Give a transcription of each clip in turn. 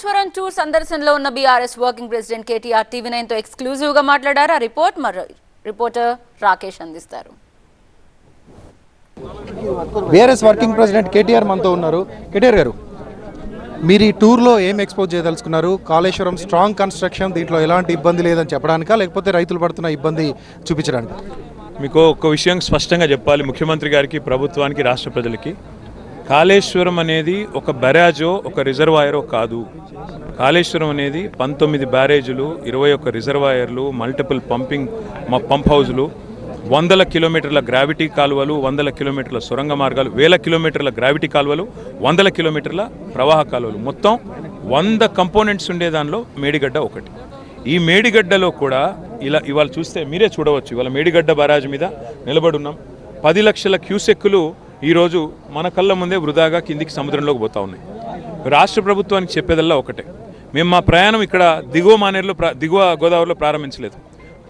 Kaleshwaram tour సందర్శనలో ఉన్న BRS working president KTR TV నైన్తో ఎక్స్క్లూజివ్గా మాట్లాడారు. ఆ రిపోర్ట్ మరి రిపోర్టర్ రాకేష్ అందిస్తారు. బీఆర్ఎస్ వర్కింగ్ ప్రెసిడెంట్ కేటీఆర్ మనతో ఉన్నారు. కేటీఆర్ గారు మీరు ఈ టూర్లో ఏం ఎక్స్పోజ్ చేయదలుచుకున్నారు? కాళేశ్వరం స్ట్రాంగ్ కన్స్ట్రక్షన్ దీంట్లో ఎలాంటి ఇబ్బంది లేదని చెప్పడానికా? లేకపోతే రైతులు పడుతున్న ఇబ్బంది చూపించడానికి? మీకు ఒక విషయం స్పష్టంగా చెప్పాలి. ముఖ్యమంత్రి గారికి ప్రభుత్వానికి రాష్ట్ర ప్రజలకి. కాళేశ్వరం అనేది ఒక బ్యారేజో ఒక రిజర్వాయరో కాదు. కాళేశ్వరం అనేది పంతొమ్మిది బ్యారేజీలు ఇరవై ఒక్క రిజర్వాయర్లు మల్టిపుల్ పంపింగ్ మా పంప్ హౌజులు వందల కిలోమీటర్ల గ్రావిటీ కాలువలు వందల కిలోమీటర్ల సొరంగ మార్గాలు వేల కిలోమీటర్ల గ్రావిటీ కాలువలు వందల కిలోమీటర్ల ప్రవాహ కాలువలు. మొత్తం వంద కంపోనెంట్స్ ఉండే దానిలో మేడిగడ్డ ఒకటి. ఈ మేడిగడ్డలో కూడా ఇలా ఇవాళ చూస్తే మీరే చూడవచ్చు. ఇవాళ మేడిగడ్డ బరాజ్ మీద నిలబడి ఉన్నాం. పది లక్షల క్యూసెక్కులు ఈరోజు మన కళ్ళ ముందే వృధాగా కిందికి సముద్రంలోకి పోతా ఉన్నాయి. రాష్ట్ర ప్రభుత్వానికి చెప్పేదల్లా ఒకటే. మేము మా ప్రయాణం ఇక్కడ దిగువ మానేరులో దిగువ గోదావరిలో ప్రారంభించలేదు.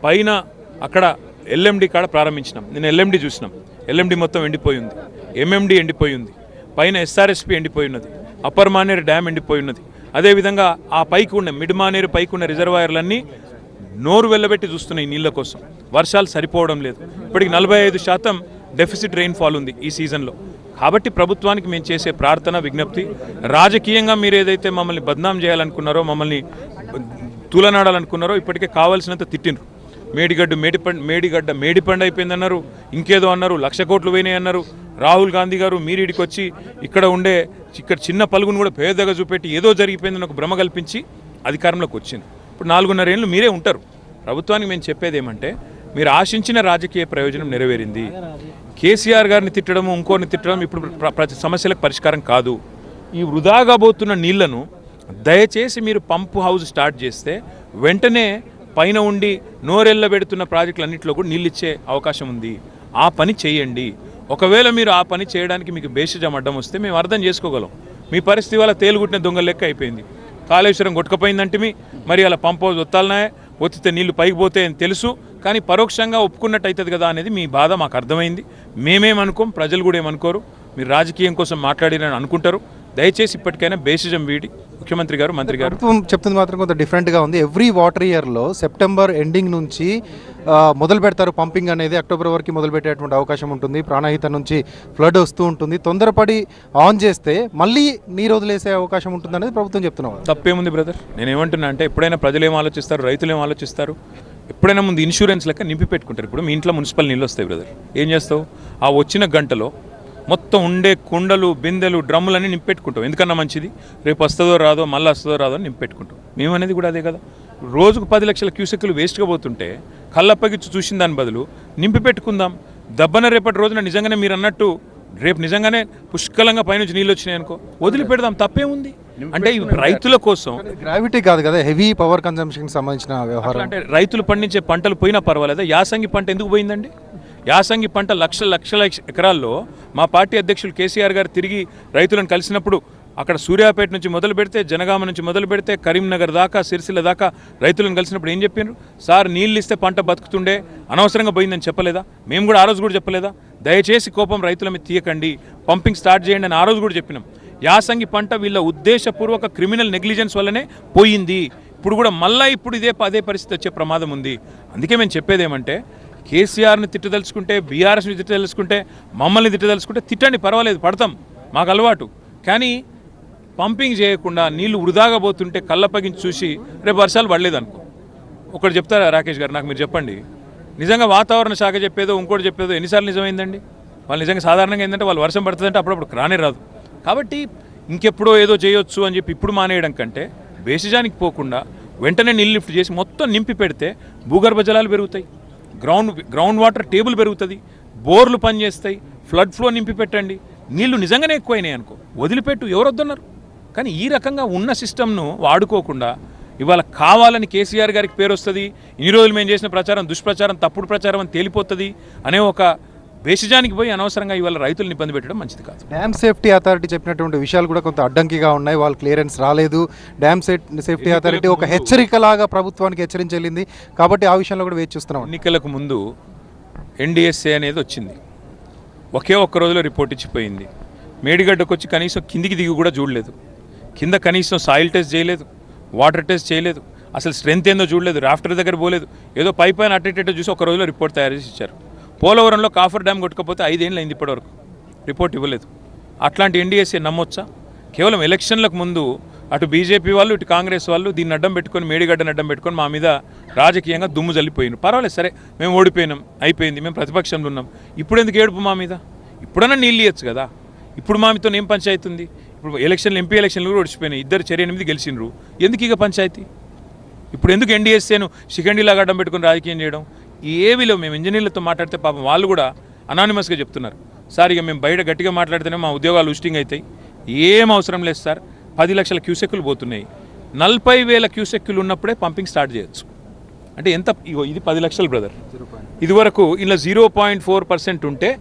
పైన అక్కడ ఎల్ఎండి కాడ ప్రారంభించినాం. నేను ఎల్ఎండి చూసినాం. ఎల్ఎండి మొత్తం ఎండిపోయి ఉంది. ఎంఎండి ఎండిపోయి ఉంది. పైన ఎస్ఆర్ఎస్పి ఎండిపోయి ఉన్నది. అప్పర్ మానేరు డ్యామ్ ఎండిపోయి ఉన్నది. అదేవిధంగా ఆ పైకి ఉన్న మిడ్ మానేరు పైకి ఉన్న రిజర్వాయర్లన్నీ నోరు వెళ్ళబెట్టి చూస్తున్నాయి ఈ నీళ్ళ కోసం. వర్షాలు సరిపోవడం లేదు. ఇప్పటికి నలభై ఐదు శాతం డెఫిసిట్ రెయిన్ఫాల్ ఉంది ఈ సీజన్లో కాబట్టి ప్రభుత్వానికి మేము చేసే ప్రార్థన విజ్ఞప్తి రాజకీయంగా మీరు ఏదైతే మమ్మల్ని బద్నాం చేయాలనుకున్నారో మమ్మల్ని తూలనాడాలనుకున్నారో ఇప్పటికే కావాల్సినంత తిట్టిండ్రు. మేడిగడ్డ మేడిపండ్ మేడిగడ్డ మేడిపండు అయిపోయిందన్నారు ఇంకేదో అన్నారు లక్ష కోట్లు పోయినాయి అన్నారు. రాహుల్ గాంధీ గారు మీరీడికి వచ్చి ఇక్కడ ఉండే ఇక్కడ చిన్న పలుగును కూడా పేదగా చూపెట్టి ఏదో జరిగిపోయిందని ఒక భ్రమ కల్పించి అధికారంలోకి వచ్చింది. ఇప్పుడు నాలుగున్నర ఏళ్ళు మీరే ఉంటారు. ప్రభుత్వానికి మేము చెప్పేది ఏమంటే మీరు ఆశించిన రాజకీయ ప్రయోజనం నెరవేరింది. కేసీఆర్ గారిని తిట్టడం ఇంకోరిని తిట్టడం ఇప్పుడు ప్ర- సమస్యలకు పరిష్కారం కాదు. ఈ వృధాగా పోతున్న నీళ్ళను దయచేసి మీరు పంపు హౌస్ స్టార్ట్ చేస్తే వెంటనే పైన ఉండి నోరెళ్ళ పెడుతున్న ప్రాజెక్టులన్నింటిలో కూడా నీళ్ళు ఇచ్చే అవకాశం ఉంది. ఆ పని చేయండి. ఒకవేళ మీరు ఆ పని చేయడానికి మీకు బేషజం అడ్డం వస్తే మేము అర్థం చేసుకోగలం. మీ పరిస్థితి వల్ల తేలుగుట్టిన దొంగ లెక్క అయిపోయింది. కాళేశ్వరం కొట్టుకపోయిందంటే మరి అలా పంప్ హౌస్ ఒత్తాలనే ఒత్తితే నీళ్ళు పైకి పోతే అని తెలుసు కానీ పరోక్షంగా ఒప్పుకున్నట్టు అవుతుంది కదా అనేది మీ బాధ మాకు అర్థమైంది. మేమేమనుకోం ప్రజలు కూడా ఏమనుకోరు. మీరు రాజకీయం కోసం మాట్లాడిరని అనుకుంటారు. దయచేసి ఇప్పటికైనా బేసిజం వీడి ముఖ్యమంత్రి గారు మంత్రి గారు. ప్రభుత్వం చెప్తుంది మాత్రం కొంత డిఫరెంట్గా ఉంది. ఎవ్రీ వాటర్ ఇయర్లో సెప్టెంబర్ ఎండింగ్ నుంచి మొదలు పెడతారు పంపింగ్ అనేది. అక్టోబర్ వరకు మొదలు పెట్టేటువంటి అవకాశం ఉంటుంది. ప్రాణహిత నుంచి ఫ్లడ్ వస్తూ ఉంటుంది. తొందరపడి ఆన్ చేస్తే మళ్ళీ నీరు వదిలేసే అవకాశం ఉంటుంది అనేది ప్రభుత్వం చెప్తున్నాం తప్పేముంది బ్రదర్ నేను ఏమంటున్నా అంటే ఎప్పుడైనా ప్రజలు ఏం ఆలోచిస్తారు? రైతులు ఏం ఆలోచిస్తారు? ఎప్పుడైనా ముందు ఇన్సూరెన్స్ లెక్క నింపి పెట్టుకుంటారు. ఇప్పుడు మీ ఇంట్లో మున్సిపల్ నీళ్ళు వస్తాయి బ్రదర్ ఏం చేస్తావు? ఆ వచ్చిన గంటలో మొత్తం ఉండే కుండలు బిందెలు డ్రమ్ములన్నీ నింపెట్టుకుంటాం. ఎందుకన్నా మంచిది? రేపు వస్తుందో రాదో మళ్ళీ వస్తుందో రాదో అని నింపెట్టుకుంటాం. మేము అనేది కూడా అదే కదా. రోజుకు పది లక్షల క్యూసెక్లు వేస్ట్గా పోతుంటే కళ్ళప్పకి చూసిన దాని బదులు నింపి పెట్టుకుందాం దబ్బన రేపటి రోజున నిజంగానే మీరు అన్నట్టు రేపు నిజంగానే పుష్కలంగా పైనుంచి నీళ్ళు వచ్చినాయి అనుకో వదిలిపెడదాం. తప్పేముంది? అంటే రైతుల కోసం గ్రావిటీ కాదు కదా హెవీ పవర్ కన్జంప్షన్కి సంబంధించిన వ్యవహారం. అంటే రైతులు పండించే పంటలు పోయినా పర్వాలేదా? యాసంగి పంట ఎందుకు పోయిందండి? యాసంగి పంట లక్షల లక్షల ఎకరాల్లో మా పార్టీ అధ్యక్షులు కేసీఆర్ గారు తిరిగి రైతులను కలిసినప్పుడు అక్కడ సూర్యాపేట నుంచి మొదలు పెడితే జనగామ నుంచి మొదలు పెడితే కరీంనగర్ దాకా సిరిసిల్ల దాకా రైతులను కలిసినప్పుడు ఏం చెప్పారు సార్ నీళ్ళు ఇస్తే పంట బతుకుతుండే అనవసరంగా పోయిందని చెప్పలేదా? మేము కూడా ఆ రోజు కూడా చెప్పలేదా? దయచేసి కోపం రైతుల మీద తీయకండి పంపింగ్ స్టార్ట్ చేయండి అని ఆ రోజు కూడా చెప్పినాం. యాసంగి పంట వీళ్ళ ఉద్దేశపూర్వక క్రిమినల్ నెగ్లిజెన్స్ వల్లనే పోయింది. ఇప్పుడు కూడా మళ్ళీ ఇప్పుడు ఇదే అదే పరిస్థితి వచ్చే ప్రమాదం ఉంది. అందుకే మేము చెప్పేది ఏమంటే కేసీఆర్ని తిట్టదలుచుకుంటే బీఆర్ఎస్ని తిట్టదలుచుకుంటే మమ్మల్ని తిట్టదలుచుకుంటే తిట్టండి పర్వాలేదు పడతాం. మాకు అలవాటు. కానీ పంపింగ్ చేయకుండా నీళ్ళు వృధాగా పోతుంటే కళ్ళప్పగించి చూసి రేపు వర్షాలు పడలేదు అనుకో ఒకటి చెప్తారా రాకేష్ గారు నాకు మీరు చెప్పండి. నిజంగా వాతావరణ శాఖ చెప్పేదో ఇంకోటి చెప్పేదో ఎన్నిసార్లు నిజమైందండి? వాళ్ళు నిజంగా సాధారణంగా ఏంటంటే వాళ్ళు వర్షం పడుతుందంటే అప్పుడప్పుడు రానే రాదు. కాబట్టి ఇంకెప్పుడో ఏదో చేయొచ్చు అని చెప్పి ఇప్పుడు మానేయడం కంటే బేసిజానికి పోకుండా వెంటనే నీళ్ళు లిఫ్ట్ చేసి మొత్తం నింపి పెడితే భూగర్భ జలాలు పెరుగుతాయి. గ్రౌండ్ గ్రౌండ్ వాటర్ టేబుల్ పెరుగుతుంది బోర్లు పనిచేస్తాయి ఫ్లడ్ ఫ్లో నింపి పెట్టండి నీళ్ళు నిజంగానే ఎక్కువైనాయి అనుకో వదిలిపెట్టు ఎవరొద్దన్నారు? కానీ ఈ రకంగా ఉన్న సిస్టమ్ను వాడుకోకుండా ఇవాళ కావాలని కేసీఆర్ గారికి పేరు వస్తుంది ఇన్ని రోజులు మేము చేసిన ప్రచారం దుష్ప్రచారం తప్పుడు ప్రచారం అని తేలిపోతుంది అనే ఒక బేసిజానికి పోయి అనవసరంగా ఇవాళ రైతులను ఇబ్బంది పెట్టడం మంచిది కాదు. డ్యామ్ సేఫ్టీ అథారిటీ చెప్పినటువంటి విషయాలు కూడా కొంత అడ్డంకిగా ఉన్నాయి. వాళ్ళ క్లియరెన్స్ రాలేదు. డ్యామ్ సేఫ్టీ అథారిటీ ఒక హెచ్చరికలాగా ప్రభుత్వానికి హెచ్చరించి వెళ్ళింది కాబట్టి ఆ విషయంలో కూడా వేచి చూస్తున్నాం. ఎన్నికలకు ముందు ఎన్డీఎస్ఏ అనేది వచ్చింది. ఒకే ఒక్క రోజులో రిపోర్ట్ ఇచ్చిపోయింది. మేడిగడ్డకు వచ్చి కనీసం కిందికి దిగి కూడా చూడలేదు. కింద కనీసం సాయిల్ టెస్ట్ చేయలేదు. వాటర్ టెస్ట్ చేయలేదు. అసలు స్ట్రెంత్ ఏందో చూడలేదు. రాఫ్టర్ దగ్గర పోలేదు. ఏదో పై పైన అట్టేటట్టు చూసి ఒక రోజులో రిపోర్ట్ తయారు చేసి ఇచ్చారు. పోలవరంలో కాఫర్ డ్యామ్ కొట్టుకపోతే ఐదేళ్ళు అయింది ఇప్పటివరకు. రిపోర్ట్ ఇవ్వలేదు. అట్లాంటి ఎన్డీఎస్ఏ నమ్మొచ్చా? కేవలం ఎలక్షన్లకు ముందు అటు బీజేపీ వాళ్ళు ఇటు కాంగ్రెస్ వాళ్ళు దీన్ని అడ్డం పెట్టుకొని మేడిగడ్డను అడ్డం పెట్టుకొని మా మీద రాజకీయంగా దుమ్ము జల్లిపోయినారు పర్వాలేదు సరే మేము ఓడిపోయినాం అయిపోయింది మేము ప్రతిపక్షంలో ఉన్నాం. ఇప్పుడు ఎందుకు ఏడుపు మా మీద? ఇప్పుడన్నా నీళ్ళు ఇవ్వచ్చు కదా. ఇప్పుడు మామితో ఏం పంచాయతీ ఉంది? ఇప్పుడు ఎలక్షన్లు ఎంపీ ఎలక్షన్లు కూడా ఓడిచిపోయినాయి. ఇద్దరు చర్య ఎనిమిది గెలిచిండ్రు. ఎందుకు ఇక పంచాయతీ? ఇప్పుడు ఎందుకు ఎన్డీఎస్ఏను శిఖండిలాగా అడ్డం పెట్టుకుని రాజకీయం చేయడం? ఏవిలో మేము ఇంజనీర్లతో మాట్లాడితే పాపం వాళ్ళు కూడా అనానిమస్గా చెప్తున్నారు. సార్ ఇక మేము బయట గట్టిగా మాట్లాడితేనే మా ఉద్యోగాలు ఉస్టింగ్ అవుతాయి ఏం అవసరం లేదు సార్. పది లక్షల క్యూసెక్కులు పోతున్నాయి. నలభై వేల క్యూసెక్కులు ఉన్నప్పుడే పంపింగ్ స్టార్ట్ చేయొచ్చు. అంటే ఎంత? ఇది పది లక్షలు బ్రదర్ ఇదివరకు ఇలా జీరో పాయింట్ ఫోర్ పర్సెంట్ ఉంటే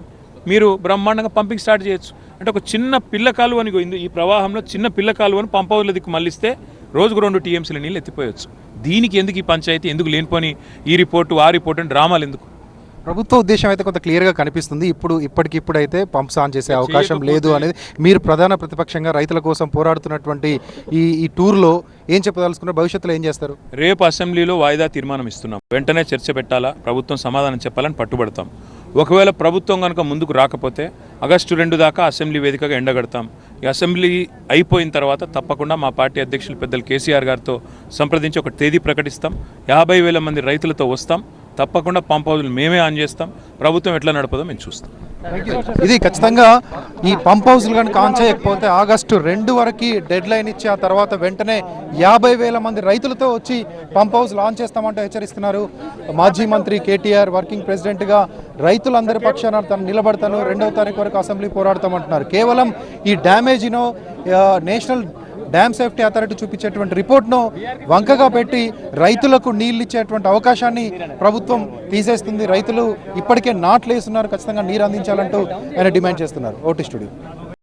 మీరు బ్రహ్మాండంగా పంపింగ్ స్టార్ట్ చేయొచ్చు. అంటే ఒక చిన్న పిల్ల కాలువ అని ఇగో ఇందు- ఈ ప్రవాహంలో చిన్న పిల్ల కాలువని పంప వదిలి దిక్కు మళ్ళిస్తే రోజుకు రెండు టీఎంసీల నీళ్ళు ఎత్తిపోయొచ్చు. దీనికి ఎందుకు ఈ పంచాయతీ ఎందుకు లేనిపోని ఈ రిపోర్టు ఆ రిపోర్టు అని డ్రామాలు ఎందుకు? ప్రభుత్వ ఉద్దేశం అయితే కొంత క్లియర్గా కనిపిస్తుంది. ఇప్పుడు ఇప్పటికిప్పుడు అయితే పంప్స్ ఆన్ చేసే అవకాశం లేదు అనేది మీరు ప్రధాన ప్రతిపక్షంగా రైతుల కోసం పోరాడుతున్నటువంటి ఈ ఈ టూర్లో ఏం చెప్పదలుచుకున్నారు? భవిష్యత్తులో ఏం చేస్తారు? రేపు అసెంబ్లీలో వాయిదా తీర్మానం ఇస్తున్నాం. వెంటనే చర్చ పెట్టాలా? ప్రభుత్వం సమాధానం చెప్పాలని పట్టుబడతాం. ఒకవేళ ప్రభుత్వం కనుక ముందుకు రాకపోతే ఆగస్టు రెండు దాకా అసెంబ్లీ వేదికగా ఎండగడతాం. ఈ అసెంబ్లీ అయిపోయిన తర్వాత తప్పకుండా మా పార్టీ అధ్యక్షులు పెద్దలు కేసీఆర్ గారితో సంప్రదించి ఒక తేదీ ప్రకటిస్తాం. యాభై వేల మంది రైతులతో వస్తాం. తప్పకుండా పంప్ హౌస్లు మేమే ఆన్ చేస్తాం. ప్రభుత్వం ఎట్లా నడపదో మేము చూస్తాం. ఇది ఖచ్చితంగా ఈ పంప్ హౌస్లు కనుక ఆన్ చేయకపోతే ఆగస్టు రెండు వరకు డెడ్ లైన్ ఇచ్చి ఆ తర్వాత వెంటనే యాభై వేల మంది రైతులతో వచ్చి పంప్ హౌస్లు ఆన్ చేస్తామంటూ హెచ్చరిస్తున్నారు. మాజీ మంత్రి కేటీఆర్ వర్కింగ్ ప్రెసిడెంట్గా రైతులందరి పక్షాన తను నిలబడతాను. రెండవ తారీఖు వరకు అసెంబ్లీ పోరాడతామంటున్నారు. కేవలం ఈ డ్యామేజ్ను నేషనల్ డ్యామ్ సేఫ్టీ అథారిటీ చూపించేటువంటి రిపోర్ట్ను వంకగా పెట్టి రైతులకు నీళ్ళు ఇచ్చేటువంటి అవకాశాన్ని ప్రభుత్వం తీసేస్తుంది. రైతులు ఇప్పటికే నాట్లు వేస్తున్నారు. ఖచ్చితంగా నీరు అందించాలంటూ ఆయన డిమాండ్ చేస్తున్నారు. OT studio.